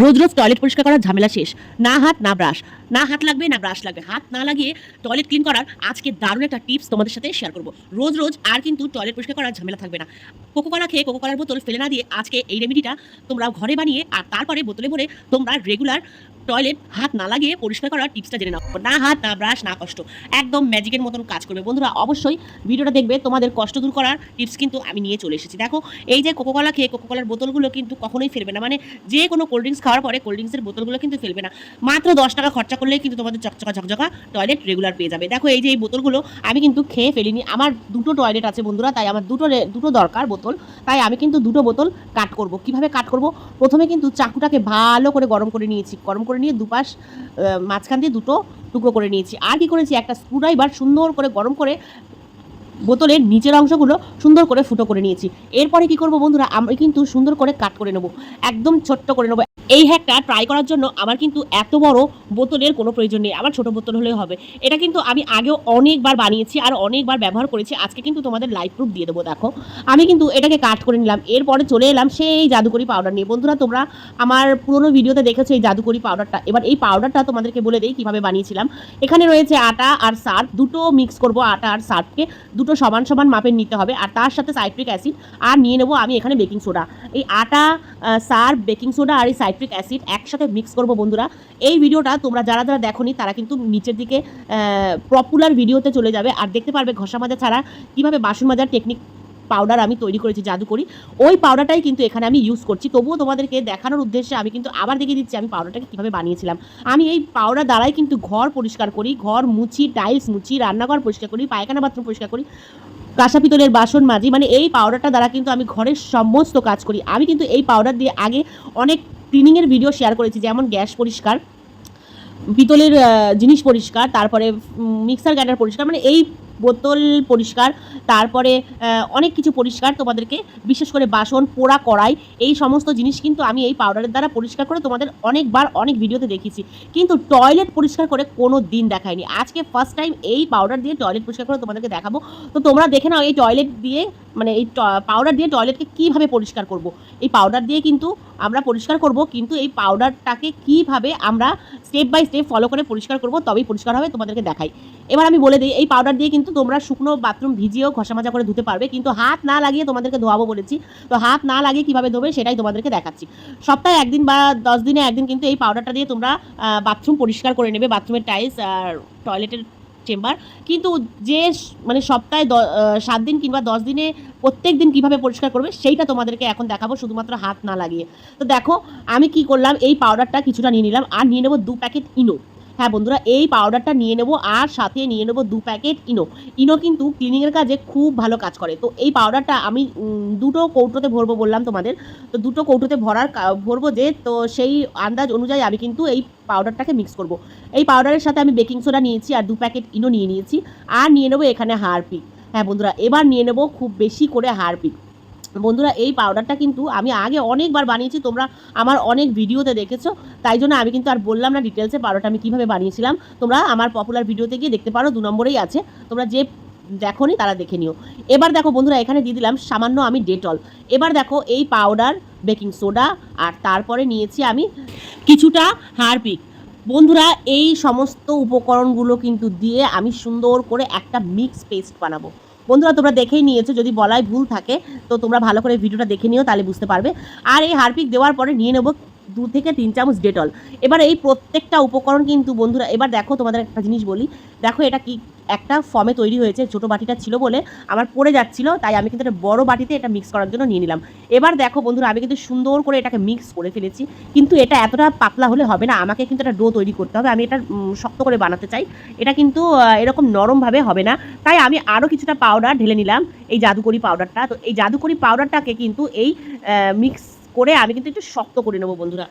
রোজ রোজ toilet পরিষ্কার করার ঝামেলা শেষ। না হাত, না ব্রাশ না হাত লাগবে, না ব্রাশ লাগবে। হাত না লাগিয়ে টয়লেট ক্লিন করার আজকে দারুণ একটা টিপস তোমাদের সাথে শেয়ার করব। রোজ রোজ আর কিন্তু টয়লেট পরিষ্কার করার ঝামেলা থাকবে না। কোকো কলা খেয়ে কোকো কলার বোতল ফেলে না দিয়ে আজকে এই রেমিডিটা তোমরা ঘরে বানিয়ে আর তারপরে বোতলে ভরে তোমরা রেগুলার টয়লেট হাত না লাগিয়ে পরিষ্কার করার টিপসটা জেনে নাও। না হাত, না ব্রাশ, না কষ্ট। একদম ম্যাজিকের মতন কাজ করবে। বন্ধুরা, অবশ্যই ভিডিওটা দেখবে। তোমাদের কষ্ট দূর করার টিপস কিন্তু আমি নিয়ে চলে এসেছি। দেখো, এই যে কোকো কলা খেয়ে কোকো কলার বোতলগুলো কিন্তু কখনোই ফেলবে না। মানে যে কোনো কোল্ড ড্রিঙ্কস খাওয়ার পরে কোল্ড ড্রিঙ্কসের বোতলগুলো কিন্তু ফেলবে না। মাত্র দশ টাকা খরচা করলেই কিন্তু তোমাদের চকচকা ঝকঝকা টয়লেট রেগুলার পেয়ে যাবে। দেখো, এই যে এই বোতলগুলো আমি কিন্তু খেয়ে ফেলিনি। আমার দুটো টয়লেট আছে বন্ধুরা, তাই আমার দুটো দুটো দরকার বোতল। তাই আমি কিন্তু দুটো বোতল কাট করব। কীভাবে কাট করব? প্রথমে কিন্তু চাকুটাকে ভালো করে গরম করে নিয়েছি। গরম করে নিয়ে দুপাশ মাঝখান দিয়ে দুটো টুকরো করে নিয়েছি। আর কি করেছি? একটা স্ক্রুড্রাইভার সুন্দর করে, গরম করে বোতলের নিচের অংশগুলো সুন্দর করে ফুটো করে নিয়েছি। এরপরে কি করব বন্ধুরা? আমি কিন্তু সুন্দর করে কাট করে নেব। একদম ছোট্ট করে নেব। এই হ্যাকটা ট্রাই করার জন্য আমার কিন্তু এত বড় বোতলের কোনো প্রয়োজন নেই। আমার ছোট বোতল হলেও হবে। এটা কিন্তু আমি আগেও অনেকবার বানিয়েছি আর অনেকবার ব্যবহার করেছি। আজকে কিন্তু তোমাদের লাইভ প্রুফ দিয়ে দেবো, দেখো। আমি কিন্তু এটাকে কাট করে নিলাম। এরপরে চলে এলাম সেই জাদুকরি পাউডার নিয়ে। বন্ধুরা, তোমরা আমার পুরোনো ভিডিওতে দেখেছ এই জাদুকরি পাউডারটা এবার এই পাউডারটা তোমাদেরকে বলে দেই কীভাবে বানিয়েছিলাম। এখানে রয়েছে আটা আর সার্ফ। দুটো মিক্স করব আটা আর সার্ফকে। দুটো সমান সমান মাপের নিতে হবে। আর তার সাথে সাইট্রিক অ্যাসিড আর নিয়ে নেব আমি এখানে বেকিং সোডা এই আটা সার্ফ বেকিং সোডা আর এই সাইট্রিক অ্যাসিড একসাথে মিক্স করব বন্ধুরা। এই ভিডিওটা তোমরা যারা যারা দেখোনি, তারা কিন্তু নিচের দিকে পপুলার ভিডিওতে চলে যাবে। আর দেখতে পারবে ঘষা মাজা ছাড়া কীভাবে বাসন মাজার টেকনিক পাউডার আমি তৈরি করেছি, জাদু করি। ওই পাউডারটাই কিন্তু এখানে আমি ইউজ করছি। তবুও তোমাদেরকে দেখানোর উদ্দেশ্যে আমি কিন্তু আবার দেখিয়ে দিচ্ছি আমি পাউডারটাকে কীভাবে বানিয়েছিলাম। আমি এই পাউডার দ্বারাই কিন্তু ঘর পরিষ্কার করি, ঘর মুছি টাইলস মুছি, রান্নাঘর পরিষ্কার করি, পায়খানা বাথরুম পরিষ্কার করি, কাঁসা পিতলের বাসন মাজি। মানে এই পাউডারটা দ্বারা কিন্তু আমি ঘরের সমস্ত কাজ করি। আমি কিন্তু এই পাউডার দিয়ে আগে অনেক ক্লিনিংয়ের ভিডিও শেয়ার করেছি, যেমন গ্যাস পরিষ্কার, পিতলের জিনিস পরিষ্কার, তারপরে মিক্সার গ্রাইন্ডার পরিষ্কার মানে এই বোতল পরিষ্কার, তারপরে অনেক কিছু পরিষ্কার তোমাদেরকে, বিশেষ করে বাসন, পোড়া, কড়াই, এই সমস্ত জিনিস কিন্তু আমি এই পাউডারের দ্বারা পরিষ্কার করে তোমাদের অনেকবার, অনেক ভিডিওতে দেখিয়েছি। কিন্তু টয়লেট পরিষ্কার করে কোনো দিন দেখায়নি আজকে ফার্স্ট টাইম এই পাউডার দিয়ে টয়লেট পরিষ্কার করে তোমাদেরকে দেখাবো। তো তোমরা দেখে নাও এই টয়লেট দিয়ে মানে এই পাউডার দিয়ে টয়লেটকে কীভাবে পরিষ্কার করব। এই পাউডার দিয়ে কিন্তু আমরা পরিষ্কার করব, কিন্তু এই পাউডারটাকে কীভাবে আমরা স্টেপ বাই স্টেপ ফলো করে পরিষ্কার করব, তবেই পরিষ্কার হবে তোমাদেরকে দেখাই। এবার আমি বলে দিই, এই পাউডার দিয়ে কিন্তু তোমরা শুকনো বাথরুম ভিজিয়েও ঘষা মাজা করে ধুতে পারবে। কিন্তু হাত না লাগিয়ে তোমাদেরকে ধোয়াবো বলেছি। তো হাত না লাগিয়ে কীভাবে ধোবে সেটাই তোমাদেরকে দেখাচ্ছি। সপ্তাহে একদিন বা দশ দিনে একদিন কিন্তু এই পাউডারটা দিয়ে তোমরা বাথরুম পরিষ্কার করে নেবে বাথরুমের টাইলস আর টয়লেটের চেম্বার কিন্তু যে মানে সপ্তাহে সাত দিন কিংবা দশ দিনে প্রত্যেক দিন কীভাবে পরিষ্কার করবে সেইটা তোমাদেরকে এখন দেখাবো শুধুমাত্র হাত না লাগিয়ে। তো দেখো, আমি কি করলাম? এই পাউডারটা কিছুটা নিয়ে নিলাম। আর নিয়ে নেব দু প্যাকেট ইনো। হ্যাঁ বন্ধুরা, এই পাউডারটা নিয়ে নেব আর সাথে নিয়ে নেব দু প্যাকেট ইনো। ইনো কিন্তু ক্লিনিংয়ের কাজে খুব ভালো কাজ করে। তো এই পাউডারটা আমি দুটো কৌটোতে ভরবো বললাম তোমাদের। তো দুটো কৌটোতে ভরার ভরবো যে, তো সেই আন্দাজ অনুযায়ী আমি কিন্তু এই পাউডারটাকে মিক্স করব। এই পাউডারের সাথে আমি বেকিং সোডা নিয়েছি আর দু প্যাকেট ইনো নিয়ে নিয়েছি। আর নিয়ে নেব এখানে হারপিক হ্যাঁ বন্ধুরা, এবার নিয়ে নেব খুব বেশি করে হারপিক বন্ধুরা, এই পাউডারটা কিন্তু আমি আগে অনেকবার বানিয়েছি, তোমরা আমার অনেক ভিডিওতে দেখেছ, তাই জন্য আমি কিন্তু আর বললাম না ডিটেলসে পাউডারটা আমি কীভাবে বানিয়েছিলাম। তোমরা আমার পপুলার ভিডিওতে গিয়ে দেখতে পারো, দু নম্বরেই আছে। তোমরা যে দেখোনি তারা দেখে নিও। এবার দেখো বন্ধুরা, এখানে দিয়ে দিলাম সামান্য আমি ডেটল এবার দেখো এই পাউডার বেকিং সোডা আর তারপরে নিয়েছি আমি কিছুটা হারপিক। বন্ধুরা, এই সমস্ত উপকরণগুলো কিন্তু দিয়ে আমি সুন্দর করে একটা মিক্স পেস্ট বানাবো। বন্ধুরা, তোমরা দেখেই নিয়েছো, যদি বলাই ভুল থাকে, তো তোমরা ভালো করে ভিডিওটা দেখে নিও, তাহলে বুঝতে পারবে। আর এই হারপিক দেওয়ার পরে নিয়ে নেব দু থেকে তিন চামচ ডেটল। এবার এই প্রত্যেকটা উপকরণ কিন্তু বন্ধুরা, এবার দেখো তোমাদের একটা জিনিস বলি। দেখো এটা কি একটা ফর্মে তৈরি হয়েছে, ছোটো বাটিটা ছিল বলে আমার পড়ে যাচ্ছিল, তাই আমি কিন্তু একটা বড় বাটিতে এটা মিক্স করার জন্য নিয়ে নিলাম। এবার দেখো বন্ধুরা, আমি কিন্তু সুন্দর করে এটাকে মিক্স করে ফেলেছি, কিন্তু এটা এতটা পাতলা হলে হবে না, আমাকে কিন্তু একটা ডো তৈরি করতে হবে, আমি এটা শক্ত করে বানাতে চাই। এটা কিন্তু এরকম নরমভাবে হবে না, তাই আমি আরও কিছুটা পাউডার ঢেলে নিলাম, এই জাদুকরি পাউডারটা তো এই জাদুকরি পাউডারটাকে কিন্তু এই মিক্স করে আমি কিন্তু একটু শক্ত করে নেব, বন্ধুরা।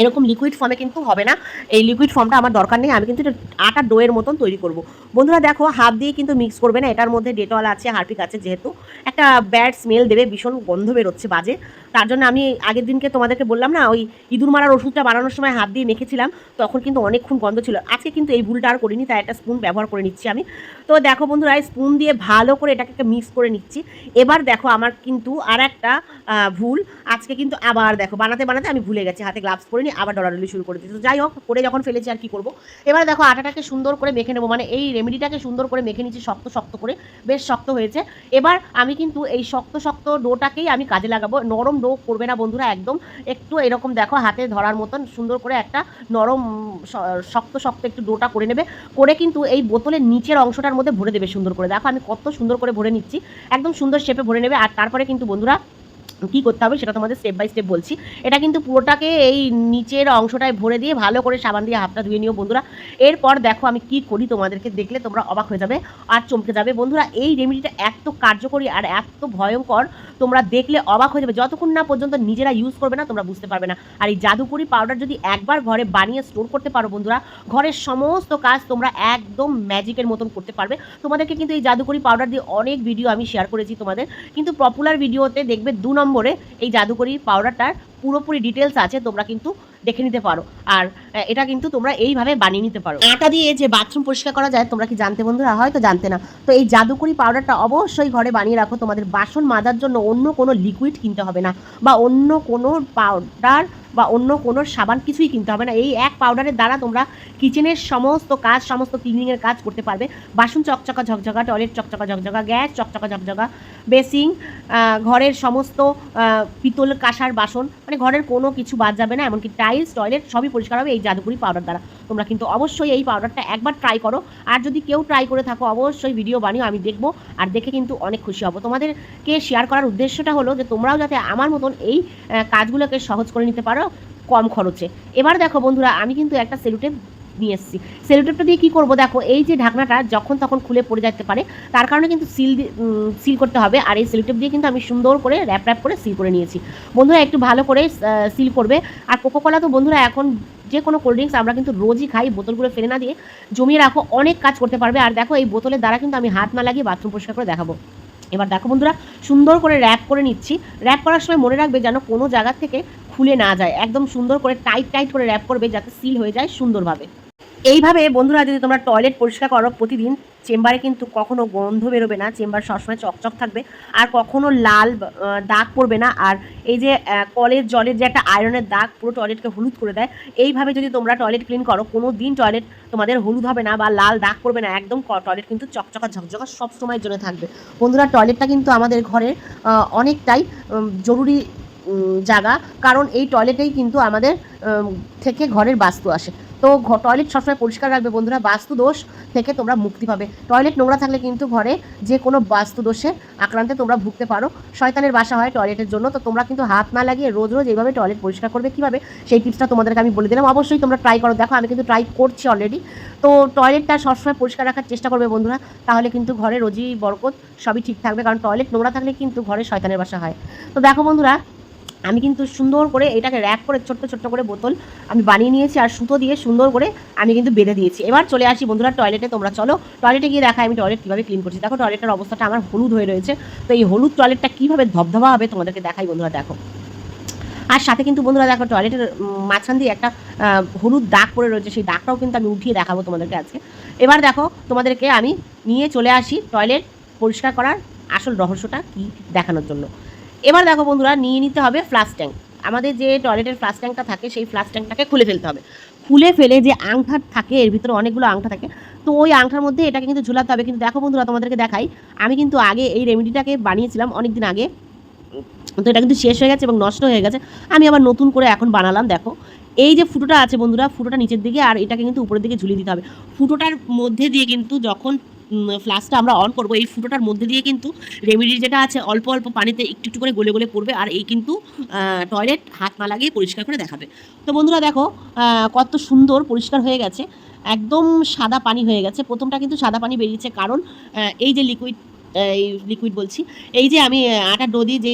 এরকম লিকুইড ফর্মে কিন্তু হবে না। এই লিকুইড ফর্মটা আমার দরকার নেই, আমি কিন্তু এটা আটা ডোয়ের মতন তৈরি করব। বন্ধুরা দেখো হাফ দিয়ে কিন্তু মিক্স করবে না, এটার মধ্যে ডেটল আছে হারপিক আছে যেহেতু। একটা ব্যাড স্মেল দেবে, ভীষণ গন্ধ বেরোচ্ছে বাজে। তার জন্য আমি আগের দিনকে তোমাদেরকে বললাম না, ওই ইঁদুর মারার ওষুধটা বানানোর সময় হাত দিয়ে মেখেছিলাম, তখন কিন্তু অনেকক্ষণ গন্ধ ছিল। আজকে কিন্তু এই ভুলটা আর করিনি, তাই একটা স্পুন ব্যবহার করে নিচ্ছি আমি। তো দেখো বন্ধুরা স্পুন দিয়ে ভালো করে এটাকে একটা মিক্স করে নিচ্ছি। এবার দেখো আমার কিন্তু আর একটা ভুল। আজকে কিন্তু আবার দেখো, বানাতে বানাতে আমি ভুলে গেছি, হাতে গ্লাভস নিয়ে আবার ডলাডলি শুরু করে দিচ্ছি তো যাই হোক, করে যখন ফেলেছি আর কি করব। এবার দেখো আটাটাকে সুন্দর করে মেখে নেব মানে এই রেমেডিটাকে সুন্দর করে মেখে নিচ্ছি, শক্ত শক্ত করে। বেশ শক্ত হয়েছে। এবার আমি কিন্তু এই শক্ত শক্ত ডোটাকেই আমি কাজে লাগাবো, নরম ডো করবে না বন্ধুরা, একদম একটু এরকম দেখো হাতে ধরার মতন সুন্দর করে একটা নরম শক্ত শক্ত একটু ডোটা করে নেবে, করে কিন্তু এই বোতলের নিচের অংশটার মধ্যে ভরে দেবে সুন্দর করে। দেখো আমি কত সুন্দর করে ভরে নিচ্ছি, একদম সুন্দর শেপে ভরে নেবে। আর তারপরে কিন্তু বন্ধুরা কী করতে হবে সেটা তোমাদের স্টেপ বাই স্টেপ বলছি। এটা কিন্তু পুরোটাকে এই নিচের অংশটায় ভরে দিয়ে ভালো করে সাবান দিয়ে হাতটা ধুয়ে নিও বন্ধুরা। এরপর দেখো আমি কি করি তোমাদেরকে দেখলে তোমরা অবাক হয়ে যাবে আর চমকে যাবে। বন্ধুরা এই রেমেডিটা এত কার্যকরী আর এত ভয়ঙ্কর তোমরা দেখলে অবাক হয়ে যাবে। যতক্ষণ না পর্যন্ত নিজেরা ইউজ করবে না, তোমরা বুঝতে পারবে না। আর এই জাদুকরি পাউডার যদি একবার ঘরে বানিয়ে স্টোর করতে পারো বন্ধুরা, ঘরের সমস্ত কাজ তোমরা একদম ম্যাজিকের মতন করতে পারবে। তোমাদেরকে কিন্তু এই জাদুকরি পাউডার দিয়ে অনেক ভিডিও আমি শেয়ার করেছি তোমাদের। কিন্তু পপুলার ভিডিওতে দেখবে দু নম্বরে এই জাদুকরি পাউডারটার পুরোপুরি ডিটেলস আছে, তোমরা কিন্তু দেখে নিতে পারো। আর এটা কিন্তু তোমরা এইভাবে বানিয়ে নিতে পারো। আটা দিয়ে যে বাথরুম পরিষ্কার করা যায়, তোমরা কি জানতে বন্ধুরা? হয়তো জানতে না। তো এই জাদুকরি পাউডারটা অবশ্যই ঘরে বানিয়ে রাখো। তোমাদের বাসন মাজার জন্য অন্য কোনো লিকুইড কিনতে হবে না। বা অন্য কোনো পাউডার বা অন্য কোনো সাবান কিছুই কিনতে হবে না। এই এক পাউডারের দ্বারা তোমরা কিচেনের সমস্ত কাজ, সমস্ত ক্লিনিংয়ের কাজ করতে পারবে। বাসন চকচকা, ঝকঝকা টয়লেট চকচকা, ঝকঝকা গ্যাস চকচকা, ঝকঝকা বেসিং ঘরের সমস্ত পিতল কাঁসার বাসন মানে ঘরের কোনো কিছু বাদ যাবে না, এমনকি টাইলস টয়লেট সবই পরিষ্কার হবে এই জাদুকরি পাউডার দ্বারা। তোমরা কিন্তু অবশ্যই এই পাউডারটা একবার ট্রাই করো। আর যদি কেউ ট্রাই করে থাকো, অবশ্যই ভিডিও বানিও, আমি দেখব, আর দেখে কিন্তু অনেক খুশি হব। তোমাদেরকে শেয়ার করার উদ্দেশ্যটা হলো যে তোমরাও যাতে আমার মতন এই কাজগুলোকে সহজ করে নিতে পারো কম খরচে। এবার দেখো বন্ধুরা, আমি কিন্তু একটা সেলুটেপ নিয়ে এসেছি। সেলুটেপটা দিয়ে কী করব দেখো, এই যে ঢাকনাটা যখন তখন খুলে পড়ে যেতে পারে, তার কারণে কিন্তু সিল সিল করতে হবে। আর এই সেলুটেপ দিয়ে কিন্তু আমি সুন্দর করে র্যাপ র্যাপ করে সিল করে নিয়েছি। বন্ধুরা, একটু ভালো করে সিল করবে। আর কোকোকলা তো বন্ধুরা, এখন যে কোনো কোল্ড ড্রিঙ্কস আমরা কিন্তু রোজই খাই, বোতলগুলো ফেলে না দিয়ে জমিয়ে রাখো, অনেক কাজ করতে পারবে। আর দেখো, এই বোতলের দ্বারা কিন্তু আমি হাত না লাগিয়ে বাথরুম পরিষ্কার করে দেখাবো। এবার দেখো বন্ধুরা, সুন্দর করে র্যাপ করে নিচ্ছি। র্যাপ করার সময় মনে রাখবে যেন কোনো জায়গা থেকে খুলে না যায়। একদম সুন্দর করে টাইট টাইট করে র্যাপ করবে যাতে সিল হয়ে যায় সুন্দরভাবে। এইভাবে বন্ধুরা যদি তোমরা টয়লেট পরিষ্কার করো প্রতিদিন, চেম্বারে কিন্তু কখনো গন্ধ বেরোবে না, চেম্বার সবসময় চকচক থাকবে। আর কখনো লাল দাগ পড়বে না। আর এই যে কলের জলের যে একটা আয়রনের দাগ পুরো টয়লেটকে হলুদ করে দেয়। এইভাবে যদি তোমরা টয়লেট ক্লিন করো কোনো দিন টয়লেট তোমাদের হলুদ হবে না বা লাল দাগ পড়বে না, একদম টয়লেট কিন্তু চকচকা, ঝকঝকা সব সময়ের জন্য থাকবে। বন্ধুরা টয়লেটটা কিন্তু আমাদের ঘরের অনেকটাই জরুরি জায়গা। কারণ এই টয়লেটেই কিন্তু আমাদের থেকে ঘরের বাস্তু আসে। তো টয়লেট সবসময় পরিষ্কার রাখবে বন্ধুরা, বাস্তু দোষ থেকে তোমরা মুক্তি পাবে। টয়লেট নোংরা থাকলে কিন্তু ঘরে যে কোনো বাস্তু দোষে আক্রান্তে তোমরা ভুগতে পারো। শয়তানের বাসা হয় টয়লেটের জন্য, তো তোমরা কিন্তু হাত না লাগিয়ে রোজ রোজ এইভাবে টয়লেট পরিষ্কার করবে কীভাবে? সেই টিপসটা তোমাদেরকে আমি বলে দিলাম। অবশ্যই তোমরা ট্রাই করো। দেখো, আমি কিন্তু ট্রাই করছি অলরেডি তো টয়লেটটা সবসময় পরিষ্কার রাখার চেষ্টা করবে বন্ধুরা। তাহলে কিন্তু ঘরে রোজই বরকত সবই ঠিক থাকবে। কারণ টয়লেট নোংরা থাকলে কিন্তু ঘরে শয়তানের বাসা হয়। তো দেখো বন্ধুরা আমি কিন্তু সুন্দর করে এটাকে র্যাক করে ছোট্ট ছোট্ট করে বোতল আমি বানিয়ে নিয়েছি আর সুতো দিয়ে সুন্দর করে আমি কিন্তু বেঁধে দিয়েছি। এবার চলে আসি বন্ধুরা টয়লেটে তোমরা চলো টয়লেটে গিয়ে দেখা আমি টয়লেট কীভাবে ক্লিন করছি। দেখো টয়লেটের অবস্থাটা আমার হলুদ হয়ে রয়েছে। তো এই হলুদ টয়লেটটা কীভাবে ধবধবা হবে তোমাদেরকে দেখাই বন্ধুরা, দেখো। আর সাথে কিন্তু বন্ধুরা দেখো টয়লেটের মাঝখান দিয়ে একটা হলুদ দাগ পড়ে রয়েছে। সেই দাগটাও কিন্তু আমি উঠিয়ে দেখাবো তোমাদেরকে আজকে। এবার দেখো তোমাদেরকে আমি নিয়ে চলে আসি টয়লেট পরিষ্কার করার আসল রহস্যটা কি দেখানোর জন্য। এবার দেখো বন্ধুরা, নিয়ে নিতে হবে ফ্লাশ ট্যাঙ্ক আমাদের যে টয়লেটের ফ্লাশ ট্যাঙ্কটা থাকে, সেই ফ্লাশ ট্যাঙ্কটাকে খুলে ফেলতে হবে। খুলে ফেলে যে আংটা থাকে, এর ভিতরে অনেকগুলো আংটা থাকে, তো ওই আংটার মধ্যে এটাকে কিন্তু ঝুলাতে হবে। কিন্তু দেখো বন্ধুরা, তোমাদেরকে দেখাই, আমি কিন্তু আগে এই রেমেডিটাকে বানিয়েছিলাম অনেক দিন আগে। তো এটা কিন্তু শেষ হয়ে গেছে এবং নষ্ট হয়ে গেছে। আমি আবার নতুন করে এখন বানালাম, দেখো। এই যে ফুটোটা আছে বন্ধুরা, ফুটোটা নিচের দিকে আর এটাকে কিন্তু উপরের দিকে ঝুলিয়ে দিতে হবে। ফুটোটার মধ্যে দিয়ে কিন্তু যখন ফ্লাশটা আমরা অন করব। এই ফুটোটার মধ্যে দিয়ে কিন্তু রেমেডি যেটা আছে, অল্প অল্প পানিতে একটু একটু করে গলে গলে পড়বে আর এই কিন্তু টয়লেট হাত না লাগিয়ে পরিষ্কার করে দেখাবে। তো বন্ধুরা দেখো কত সুন্দর পরিষ্কার হয়ে গেছে। একদম সাদা পানি হয়ে গেছে। প্রথমটা কিন্তু সাদা পানি বেরিয়েছে, কারণ এই যে লিকুইড এই লিকুইড বলছি, এই যে আমি আটা ডো দিয়ে যে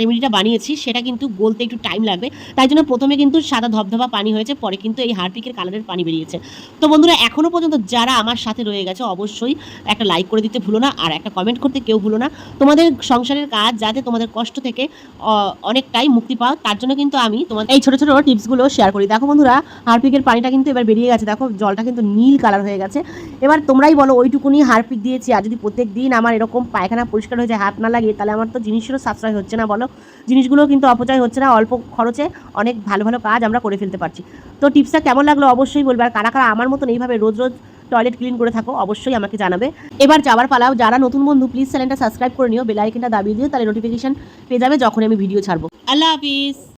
রেমেডিটা বানিয়েছি, সেটা কিন্তু গলতে একটু টাইম লাগবে। তাই জন্য প্রথমে কিন্তু সাদা ধবধবা পানি হয়েছে, পরে কিন্তু এই হারপিকের কালারের পানি বেরিয়েছে। তো বন্ধুরা এখনও পর্যন্ত যারা আমার সাথে রয়ে গেছে, অবশ্যই একটা লাইক করে দিতে ভুলো না, আর একটা কমেন্ট করতে কেউ ভুলো না। তোমাদের সংসারের কাজ, যাতে তোমাদের কষ্ট থেকে অনেকটাই মুক্তি পাও, তার জন্য কিন্তু আমি তোমার এই ছোটো ছোটো টিপসগুলো শেয়ার করি। দেখো বন্ধুরা, হারপিকের পানিটা কিন্তু এবার বেরিয়ে গেছে। দেখো, জলটা কিন্তু নীল কালার হয়ে গেছে। এবার তোমরাই বলো, ওইটুকুনি হারপিক দিয়েছি, আর যদি প্রত্যেক দিন আমার এরকম পায়খানা পরিষ্কার হয়ে যায়, হাত না লাগে তাহলে আমার তো জিনিসেরও সাশ্রয় হচ্ছে না বলো? জিনিসগুলো কিন্তু অপচয় হচ্ছে না, অল্প খরচে অনেক ভালো ভালো কাজ আমরা করে ফেলতে পারছি। তো টিপসটা কেমন লাগল অবশ্যই বলবে, আর কারা কারা আমার মতন এইভাবে রোজ রোজ টয়লেট ক্লিন করে থাকো অবশ্যই আমাকে জানাবে। এবার যাওয়ার পালাও, যারা নতুন বন্ধু প্লিজ চ্যানেলটা সাবস্ক্রাইব করে নিও বেলাইকেনটা দাবি দিও, তাহলে নোটিফিকেশান পেয়ে যাবে যখন আমি ভিডিও ছাড়বো। আল্লাহ হাফিজ।